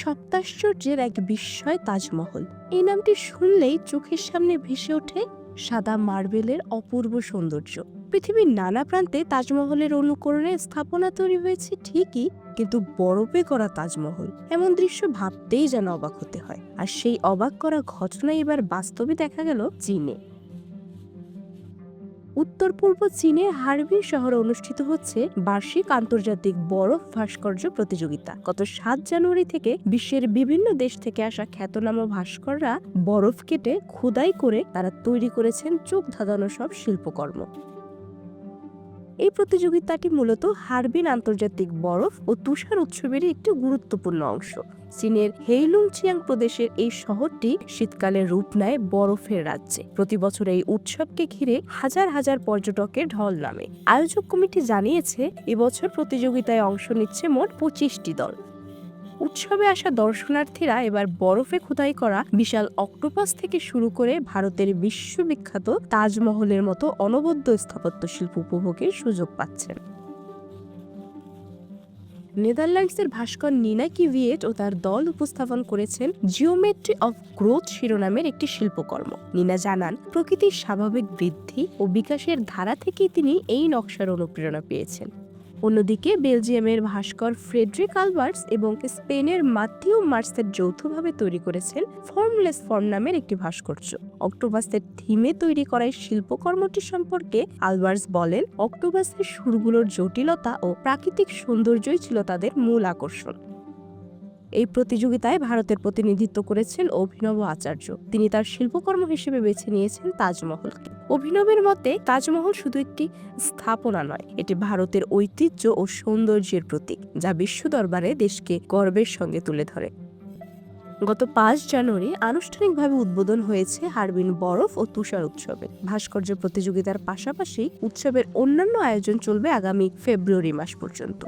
সপ্তাশ্চর্যের এক বিস্ময় তাজমহল। এই নামটি শুনলেই চোখের সামনে ভেসে ওঠে সাদা মার্বেলের অপূর্ব সৌন্দর্য। পৃথিবীর নানা প্রান্তে তাজমহলের অনুকরণে স্থাপনা তৈরি হয়েছে ঠিকই, কিন্তু বরফে করা তাজমহল। এমন দৃশ্য ভাবতেই যেন অবাক হতে হয়। আর সেই অবাক করা ঘটনা এবার বাস্তবে দেখা গেল চীনে। উত্তর পূর্ব চীনের হারবিন শহরে অনুষ্ঠিত হচ্ছে বার্ষিক আন্তর্জাতিক বরফ ভাস্কর্য প্রতিযোগিতা। গত সাত জানুয়ারি থেকে বিশ্বের বিভিন্ন দেশ থেকে আসা খ্যাতনামা ভাস্কররা বরফ কেটে খোদাই করে তারা তৈরি করেছেন চোখ ধাঁধানো সব শিল্পকর্ম। এই প্রতিযোগিতাটি মূলত হারবিন আন্তর্জাতিক বরফ ও তুষার উৎসবেরই একটি গুরুত্বপূর্ণ অংশ। চীনের হেইলুং চিয়াং প্রদেশের এই শহরটি শীতকালে রূপ নেয় বরফের রাজ্যে। প্রতি বছর এই উৎসবকে ঘিরে হাজার হাজার পর্যটকের ঢল নামে। আয়োজক কমিটি জানিয়েছে, এবছর প্রতিযোগিতায় অংশ নিচ্ছে মোট পঁচিশটি দল। উৎসবে আসা দর্শনার্থীরা এবার বরফে খোদাই করা বিশাল অক্টোপাস থেকে শুরু করে ভারতের বিশ্ববিখ্যাত তাজমহলের মতো অনবদ্য স্থাপত্য শিল্প উপভোগের সুযোগ পাচ্ছেন। নেদারল্যান্ডসের ভাস্কর নিনা কিভিয়েট ও তার দল উপস্থাপন করেছেন জিওমেট্রি অফ গ্রোথ শিরোনামের একটি শিল্পকর্ম। নিনা জানান, প্রকৃতির স্বাভাবিক বৃদ্ধি ও বিকাশের ধারা থেকেই তিনি এই নকশার অনুপ্রেরণা পেয়েছেন। অন্যদিকে, বেলজিয়ামের ভাস্কর ফ্রেডরিক আলবার্টস এবং স্পেনের মাথিউ মার্সের যৌথভাবে তৈরি করেছেন ফর্মলেস ফর্ম নামের একটি ভাস্কর্য। অক্টোবাসের থিমে তৈরি করা এই শিল্পকর্মটি সম্পর্কে আলবার্টস বলেন, অক্টোবাসের সুরগুলোর জটিলতা ও প্রাকৃতিক সৌন্দর্যই ছিল তাদের মূল আকর্ষণ। এই প্রতিযোগিতায় ভারতের প্রতিনিধিত্ব করেছেন অভিনব আচার্য। তিনি তার শিল্পকর্ম হিসেবে বেছে নিয়েছেন তাজমহলকে। অভিনবের মতে, তাজমহল শুধু একটি স্থাপনা নয়, এটি ভারতের ঐতিহ্য ও সৌন্দর্যের প্রতীক, যা বিশ্ব দরবারে দেশকে গর্বের সঙ্গে তুলে ধরে। গত পাঁচ জানুয়ারি আনুষ্ঠানিকভাবে উদ্বোধন হয়েছে হারবিন বরফ ও তুষার উৎসবের। ভাস্কর্য প্রতিযোগিতার পাশাপাশি উৎসবের অন্যান্য আয়োজন চলবে আগামী ফেব্রুয়ারি মাস পর্যন্ত।